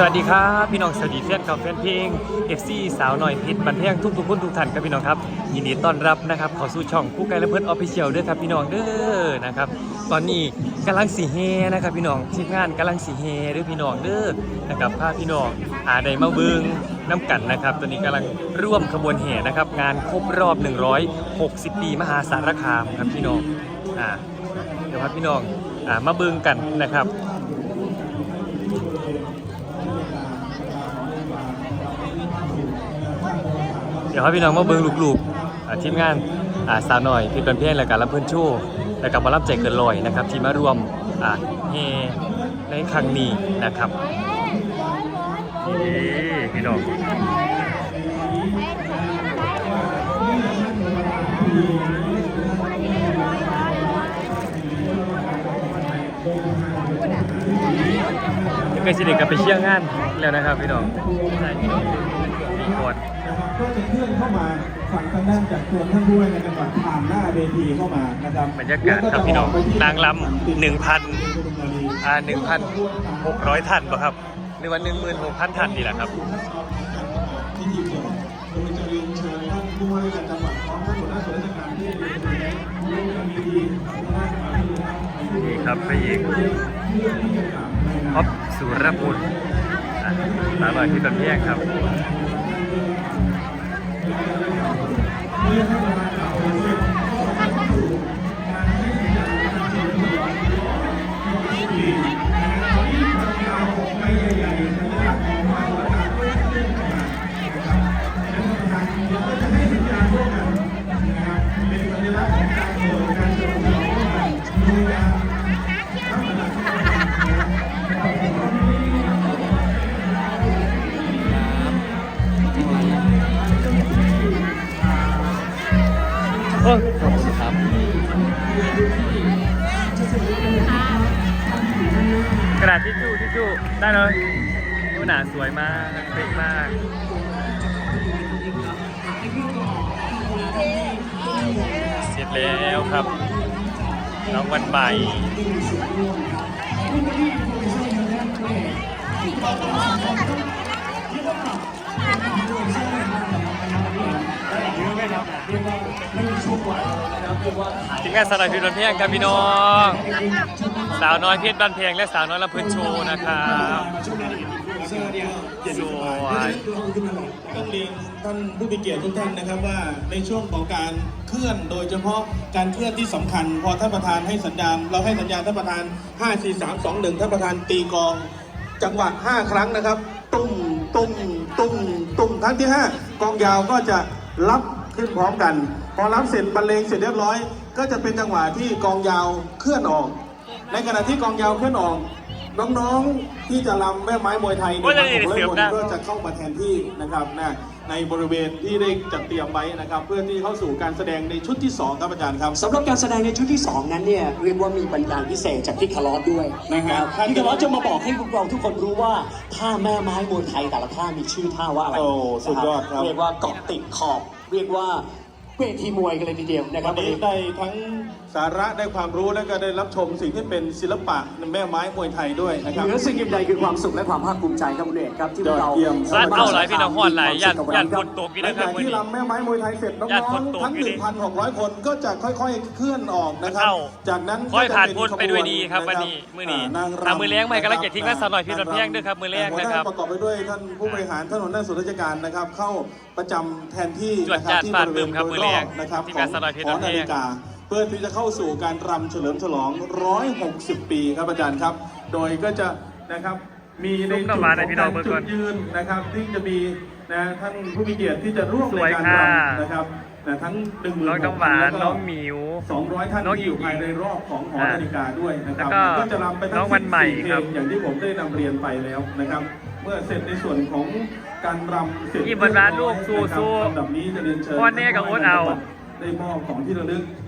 สวัสดีครับพี่น้องสวัสดีแฟนคลับแฟนเพลง FC สาวหน่อยพิษบันเทิงทุกทุกคนทุกท่านครับพี่น้องครับยินดีต้อนรับนะครับเข้าสู่ช่องผู้ไกลและเพื่อนออฟฟิเชียลด้วยครับพี่น้องเด้อนะครับตอนนี้กำลังสีเฮนะครับพี่น้องทีมงานกำลังสีเฮด้วยพี่น้องเด้อนะครับพาพี่น้องอาใดมาเบิงน้ำกันนะครับตอนนี้กำลังร่วมขบวนแห่นะครับงานครบรอบ 160 ปีมหาสารคามครับพี่น้องอ่าเดี๋ยวครับพี่น้องอ่ามาเบิงกันนะครับ ดี๋ยวให้พี่น้องมาเบิ้งลูกๆอ่าทีมงานอ่าสาวหน่อยพี่เป็นเพียงและการรับเพื่อนชู้และกับมารับใจเกินลอยนะครับ ที่มาร่วมอ่าเฮในครั้งนี้นะครับนี่พี่น้องก็สิเด็กกับไปเชี่ยงงานแล้วนะครับพี่น้องใช่พี่น้องมีกดก็จะเคลื่อนเข้ามาฝั่งทางด้านจากตัวท่านด้วยนะครับก่อนผ่านหน้าเวทีเข้ามานะครับบรรยากาศครับพี่น้องนางลำหนึ่งพันอ่าหนึ่งพันหกร้อยท่านป่ะครับในวันหนึ่งหมื่นหกพันท่านนี่แหละครับพิธีเปิดโดยจะเรียนเชิญท่านผู้ว่าราชการจังหวัดพร้อมท่านหัวหน้าส่วนราชการที่อยู่ในร่วมกันพิธีนี่ครับพระเอกท็อปสุรพลอะตามหน่อยที่ต้นเพียงครับ โอ้ขอบคุณครับกระดาษทิชชู่ทิชชู่ได้เลยนี่หนาสวยมากเป๊ะมากเสร็จแล้วครับน้องวันใหม่ทีมงานสาวน้อยเพชรบันเพียงครับพี่น้อง สาวน้อยเพชรบันเพียงและสาวน้อยลำพื้นโชว์นะครับสวยต้องเรียนท่านผู้มีเกียรติทุกท่านนะครับว่าในช่วงของการเคลื่อนโดยเฉพาะการเคลื่อนที่สำคัญ พอท่านประธานให้สัญญาณ เราให้สัญญาณท่านประธาน 5 4 3 2 1ท่านประธานตีกองจังหวะ 5 ครั้งนะครับ ตุ้มตุ้มตุ้มตุ้มครั้งที่ 5 กองยาวก็จะ รับขึ้นพร้อมกัน พอรับเสร็จบรรเลงเสร็จเรียบร้อย ก็จะเป็นจังหวะที่กองยาวเคลื่อนออก ในขณะที่กองยาวเคลื่อนออก น้องๆที่จะรำแม่ไม้มวยไทยโอ้ยเนี่ยนี่ผมเสีเล่ยนบบนนะ ก็จะเข้ามาแทนที่นะครับนะในบริเวณที่ได้จัดเตรียมไว้นะครับ เพื่อที่เข้าสู่การแสดงในชุดที่สองครับอาจารย์ครับ สำหรับการแสดงในชุดที่ 2 นั้นเนี่ยเรียกว่ามีบรรยายพิเศษจากพี่คารอสด้วยนะฮะพี่คารอสจะมาบอกให้พวกเราทุกคนรู้ว่าท่าแม่ไม้มวยไทยแต่ละท่ามีชื่อท่าว่าอะไรโอ้สุดยอดครับเรียกว่าเกาะติดขอบ เรียกว่าเวทีมวยกันเลยทีเดียวนะครัวับนนี้ได้ทั้งสาระได้ความรู้และก็ได้รับชมสิ่งที่เป็นศิลปะในแม่ไม้มวยไทยด้วยนะครับ เหนือสิ่งอื่นใดคือความสุขและความภาคภูมิใจครับคุณเอกครับที่พวกเรายอดเยี่ยม ร้านเข้าหลายพี่น้องฮอดหลายย่านย่านฝนตกหกี่ลันะงครัจาบกมื้อที่นี้ รำแม่ไม้มวยไทยเสร็จน้ญาติอคงนตกๆทั้ง อยู่ดิ1,600 คนก็จะค่อยๆ เคลื่อนออกนะครับเข้าจากนั้นค่อยก็จะผ่านเป็พ้นไปด้วยดีครับขบวันนี้มื้อนี้านางอะรำมื้อแลงใหม่กำลังจะทิ้งไว้สาวหน่อยพี่ดอนแพงด้วยครับมื้อแลงนะครับหัวหาประกอบไปด้วยท่านผู้บริหารท่านหัวหน้าส่วนราชการนะครับ เข้าประจำแทนที่จวดนะคจารัดที่ฟาดบริเวณบึ้มครับโดมื้ยอรแลองบนะครับที่ขงาอนงสนอยเพชรหอดอนแพงนาฬิกา เพื่อที่จะเข้าสู่การรำเฉลิมฉลอง 160 ปีครับอาจารย์ครับ โดยก็จะนะครับมีในซุปจุดน้ำหวานขให้องพี่น้กาองรเบิ่งจุก่อดนยืนนะครับที่จะมีนะท่านผู้มีเกียรติที่จะร่วมสในวยการค่ะรำนะครับนะทั้งหนึ่งหมื่นน้องน้ำหวานน้องหมิวสองร้อยท่านน้องที่อยู่หญิงภายในรอบของหอนาฬิกาด้วยนะครับแล้วก็ก็จะรำไปทั้น้งองวันใหม่14เพลครับงอย่างที่ผมได้นำเรียนไปแล้วนะครับ เมื่อเสร็จในส่วนของการรำเสร็จยิ้มหวานๆลูกสู้ๆลำดับนี้จะเรียนเชิญพ่อแน่กับโอ๊ตเอาได้มอบของที่ระลึกอ่า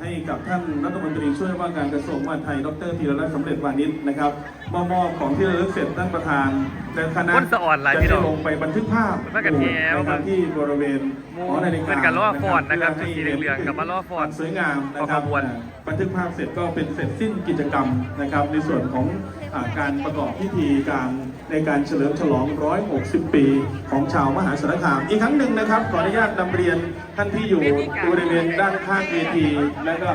ให้กับท่านรัฐมนตรีช่วยว่าการกระทรวงมหาดไทย ดรธีรรัตน์สำเร็จวานิชนะครับมามอบของที่ระลึกเสร็จท่านประธานและคณะคนสะอ่อนหลายจะพี่น้ได้องลงไปบันทึกภาพมันก็แถวนะครับที่บริเวณหอนาฬิกาเป็นการล่อฟอนนะครับเพื่สีเหลืองๆกับมาล่อฟอนสวยงามนะครับขบวน บันทึกภาพเสร็จก็เป็นเสร็จสิ้นกิจกรรมนะครับ ในส่วนของอ่า การประกอบพิธีการในการเฉลิมฉลอง 160 ปีของชาวมหาสารคาม อีกครั้งหนึ่งนะครับ ขออนุญาตนำเรียนท่านที่อยู่บริเวณด้านข้างเวที และก็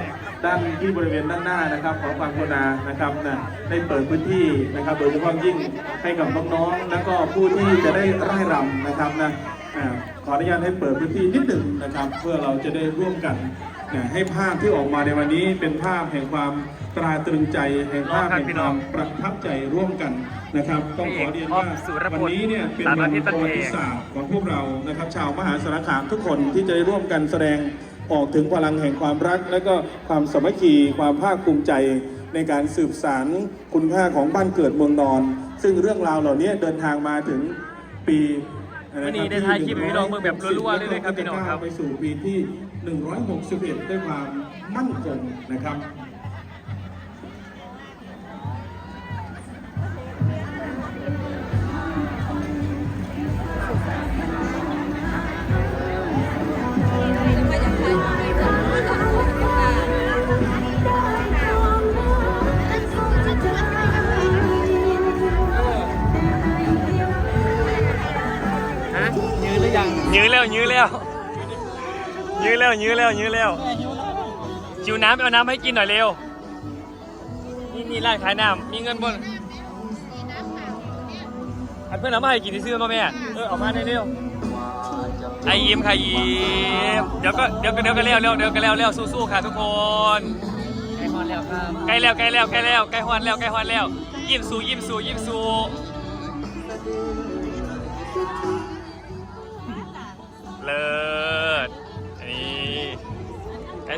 ด้านที่บริเวณด้านหน้านะครับ ขอความกรุณานะครับนะได้เปิดพื้นที่นะครับ โดยเฉพาะยิ่งให้กับน้องๆ และก็ผู้ที่จะได้ร่ายรำนะครับนะอ่าขออนุญาตให้เปิดพื้นที่นิดหนึ่งนะครับ เพื่อเราจะได้ร่วมกัน ให้ภาพที่ออกมาในวันนี้เป็นภาพแห่งความตราตรึงใจแห่งภาพแห่งความประทับใจร่วมกันนะครับ ต้องขอเรียนว่าวันนี้เนี่ยเป็นวันประวัติศาสตร์ของพวกเรานะครับ ชาวมหาสารคามทุกคนที่จะได้ร่วมกันแสดงออกถึงพลังแห่งความรัก และก็ความสามัคคีความภาคภูมิใจในการสืบสารคุณค่าของบ้านเกิดเมืองนอน ซึ่งเรื่องราวเหล่านี้เดินทางมาถึงปีวันนี้ได้ถ่ายคลิปพี่น้องเบิ่งแบบรัวๆเลยครับพี่น้องครับไปสู่ปีที่ 161 ด้วยความมั่นคงนะครับฮะยื้อหรือยังยื้อแล้วยื้อแล้ว ยื้อแล้วยื้อแล้วยื้อแล้วจิวน้ำไปเอาน้ำให้กินหน่อยเร็ว นี่นี่ร้านขายน้ำมีเงินบนอันเพื่อนเอามาให้กินที่ซื้อมาแม่เออเอามาได้เร็วไอยิ้มค่ะยิ้มเดี๋ยวก็เดี๋ยวก็เดี๋ยวก็เร็วเร็วเดี๋ยวก็เร็วเร็วสู้ๆค่ะทุกคนใกล้ฮอนแล้วครับใกล้แล้วใกล้แล้วใกล้แล้วใกล้ฮอนแล้วใกล้ฮอนแล้วยิ้มสู้ยิ้มสู้ยิ้มสู้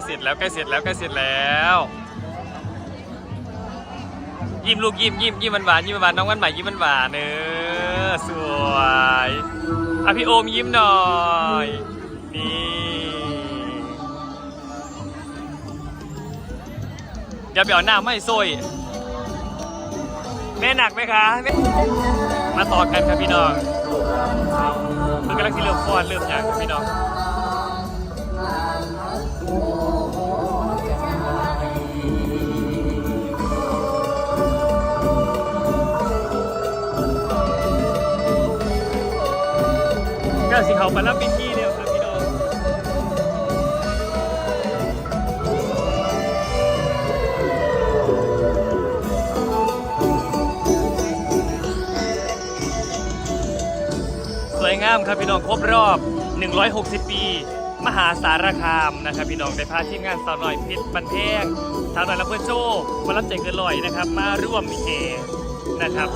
เสร็จแล้วใกล้เสร็จแล้วใกล้เสร็จแล้วยิ้มลูกยิ้มยิ้มยิ้มหวานยิ้มหวานน้องวันใหม่ยิ้มหวานๆเออสวยอะพี่โอมยิ้มหน่อยนี่เดี๋ยวไปเอาหน้าไม่โซยแม่หนักไหมคะมมาต่อกันครับพี่น้องคือกำลังที่เริ่มฟ้อนเริ่มอย่างครับพี่น้อง มารับพิธีเดียวครับพี่น้องสวยงามครับพี่น้องครบรอบ 160 ปี มหาสารคามนะครับพี่น้องได้พาทีมงานสาวน้อยเพชรบันเทงสาวน้อยลำเพื่อโชว์มารับใจเกินลอยนะครับ มาร่วมเฮนะครับ